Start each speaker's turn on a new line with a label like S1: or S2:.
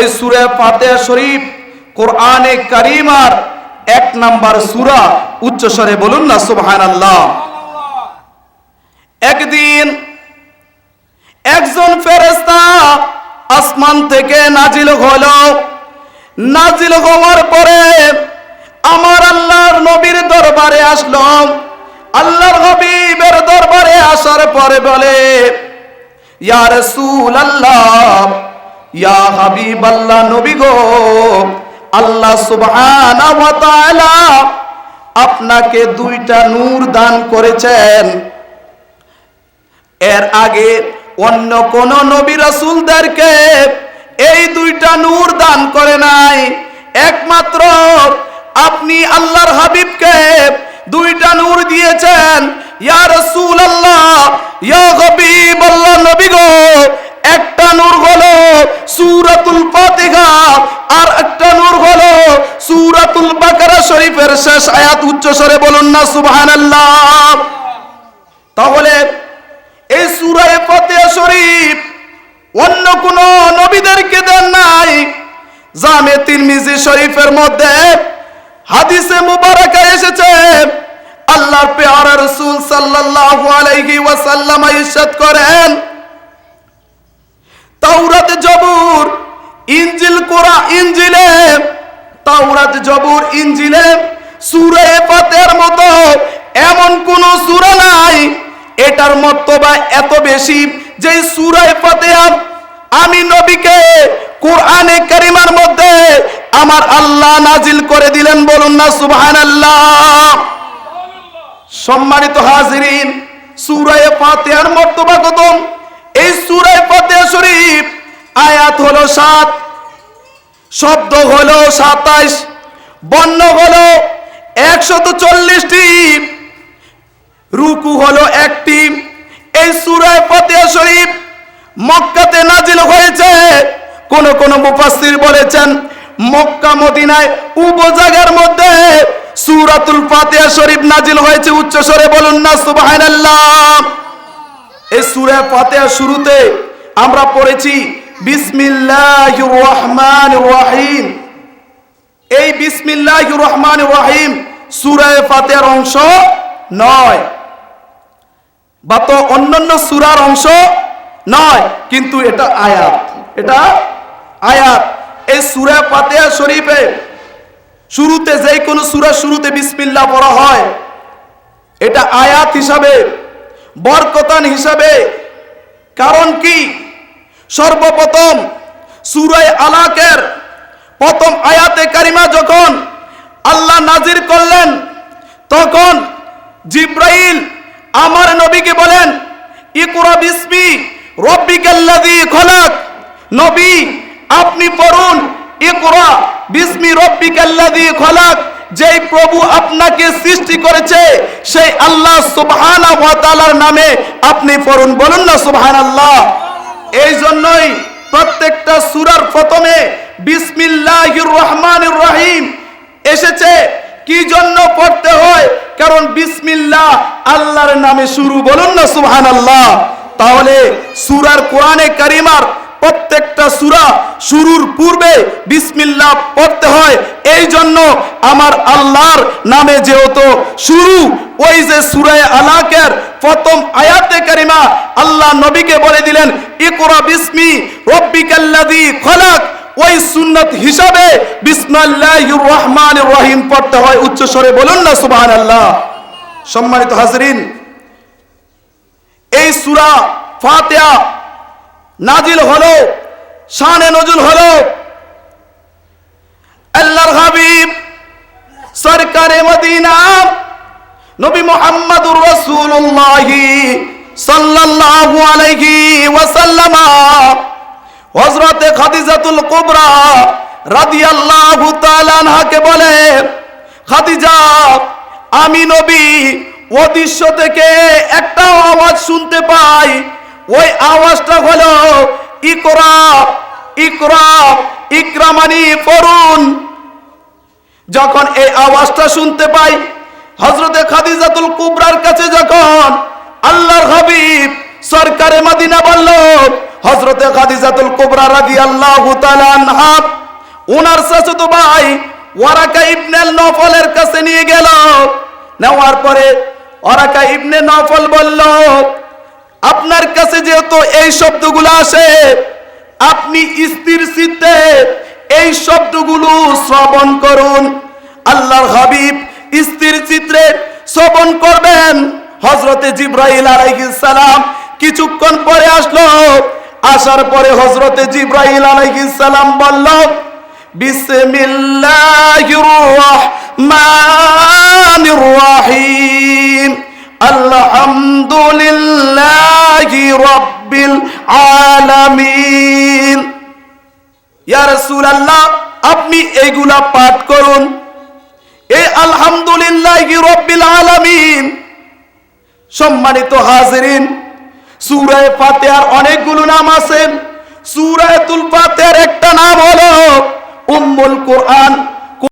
S1: এই সুরে ফাতেহা শরীফ কোরআনে কারিমার এক নাম্বার সুরা উচ্চস্বরে বলুন না, সুবহানাল্লাহ। একদিন একজন ফেরেশতা আসমান থেকে নাজিল হলো। নাজিল হওয়ার পরে আমার আল্লাহর নবীর দরবারে আসলো। আল্লাহর হাবিবের দরবারে আসার পরে বলে, ইয়া রাসূল আল্লাহ ইয়া হাবিব নবী গো, আল্লাহ সুবহানাহু ওয়া তাআলা আপনাকে দুইটা নূর দান করেছেন। এর আগে অন্য কোন নবী রাসূলদেরকে এই দুইটা নূর দান করে নাই। একমাত্র আপনি আল্লাহর হাবিবকে দুইটা নূর দিয়েছেন। ইয়া রাসূলুল্লাহ, ইয়া হাবিবাল্লাহ নবী গো আয়াত উচ্চ স্বরে বলুন না, সুবহানাল্লাহ। তাহলে এই সুরায় ফাতিহা শরীফ অন্য কোন নবীদেরকে দেন নাই, জামে তিরমিজি শরীফের মধ্যে হাদিসে মুবারাকা এসেছে, আল্লাহর পেয়ারা রাসূল সাল্লাল্লাহু আলাইহি ওয়াসাল্লাম ইরশাদ করেন। তাওরাত জবুর ইনজিল কোরা ইনজিলে, তাওরাত জবুর ইনজিলে সূরা ফাতিহার মতো। এমন কোন সূরা নাই। এটার মর্তবা এত বেশি যে সূরা ফাতিহা আমি নবীকে কোরআনে কারিমার মধ্যে আমার আল্লাহ নাজিল করে দিলেন বলুন না সুবহানাল্লাহ। সম্মানিত হাজিরিন, সূরায়ে ফাতিহার মর্তবা কত এই সূরায়ে ফাতিহা শরীফ আয়াত হলো সাত, শব্দ হলো সাতাইশ, বর্ণ হলো একশত চল্লিশটি রুকু হলো একটি। এই সূরায়ে শরীফ মক্কাতে নাজিল হয়েছে। কোন কোন বলেছেন, মক্কা মদিনায় মধ্যে ফাতিহা শরীফ নাজিল হয়েছে। উচ্চ স্বরে বলুন না এই ফাতিহা শুরুতে আমরা পড়েছি রহিম। এই বিসমিল্লাহির রহমানির রহিম সূরা ফাতিহার অংশ নয়। বা তো অন্যান্য সুরার অংশ নয়, কিন্তু এটা আয়াত। এটা আয়াত। এই সূরা ফাতিহা শরীফে শুরুতে যে কোনো সূরা শুরুতে বিসমিল্লাহ পড়া হয়। এটা আয়াত হিসাবে, বরকতান হিসাবে। কারণ কি? সর্বপ্রথম সুরায় আলাকের প্রথম আয়াতে কারিমা যখন আল্লাহ নাজির করলেন। তখন জিব্রাইল আমার নবীকে বলেন, ইকুরা বিসমি রব্বিকাল্লাযী খলাক। নবী, আপনি পড়ুন, ইকুরা বিসমি রব্বিকাল্লাযী খলাক। যেই প্রভু আপনাকে সৃষ্টি করেছে, সেই আল্লাহ সুবহানাহু ওয়া তাআলার নামে আপনি পড়ুন। বলুন না সুবহানাল্লাহ। এই জন্যই প্রত্যেকটা সূরার প্রথমে বিসমিল্লাহির রহমানির রহিম এসেছে। কি জন্য পড়তে হয়? কারণ বিসমিল্লাহ আল্লাহর নামে শুরু। বলুন না সুবহানাল্লাহ। তাহলে সুরার কোরআনে কারিমার প্রত্যেকটা সূরা শুরুর পূর্বে বিসমিল্লাহ পড়তে হয়। এই জন্য আমার আল্লাহর নামে যেহেতু শুরু, ওই যে সূরায়ে আলাকের প্রথম আয়াতে কারিমা আল্লাহ নবীকে বলে দিলেন, ইকরা বিসমি রব্বিকাল্লাযী খলাক। ওই সুন্নত হিসাবে বিসমিল্লাহির রহিম পড়তে হয় উচ্চ স্বরে বলুন না সুবহানাল্লাহ। সম্মানিত হাজরিন, এই সূরা ফাতিহা নাজিল হলো, শানে নজুল হলো। আল্লাহর হাবিব সরকারে মদিনা নবী মুহাম্মদুর রাসূলুল্লাহ সাল্লাল্লাহু আলাইহি ওয়াসাল্লাম হযরতে খাদিজাতুল কুবরা রাদিয়াল্লাহু তাআলা আনহাকে বলে, খাদিজা, আমি নবী অদৃশ্য থেকে একটা আওয়াজ শুনতে পাই। ওই আওয়াজটা হলো, ইকরা ইকরা, ইকরামানি পড়ুন যখন এই আওয়াজটা শুনতে পাই হজরতে খাদিজাতুল কুবরার কাছে যখন আল্লাহর হাবিব সরকারে মদিনা বলল হজরতে খাদিজাতুল কুবরা রাদিয়াল্লাহু তাআলা আনহা ওনার চাচাতো ভাই ওয়ারাকা ইবনে নফলের কাছে নিয়ে গেল। নেওয়ার পরে ওয়ারাকা ইবনে নফল বলল, আপনার কাছে যেহেতু এই শব্দগুলো আসে, আপনি স্থির চিত্তে এই শব্দগুলো শ্রবণ করুন। আল্লাহর হাবিব স্থির চিত্রে শ্রবণ করবেন। হজরতে জিব্রাইল আলাইহিস সালাম কিছুক্ষণ পরে আসলো। আসার পরে হজরতে জিব্রাইল আলাইহিস সালাম বলল রহিম। আলহামদুলিল্লাহি রাব্বিল আলামিন। ইয়া রাসূলুল্লাহ, আপনি এইগুলা পাঠ করুন। এই আলহামদুলিল্লাহি রাব্বিল আলামিন। সম্মানিত হাজিরিন সূরায়ে আর অনেকগুলো নাম আছে। সুরায়তুল ফাতিহার একটা নাম হলো উম্মুল কোরআন।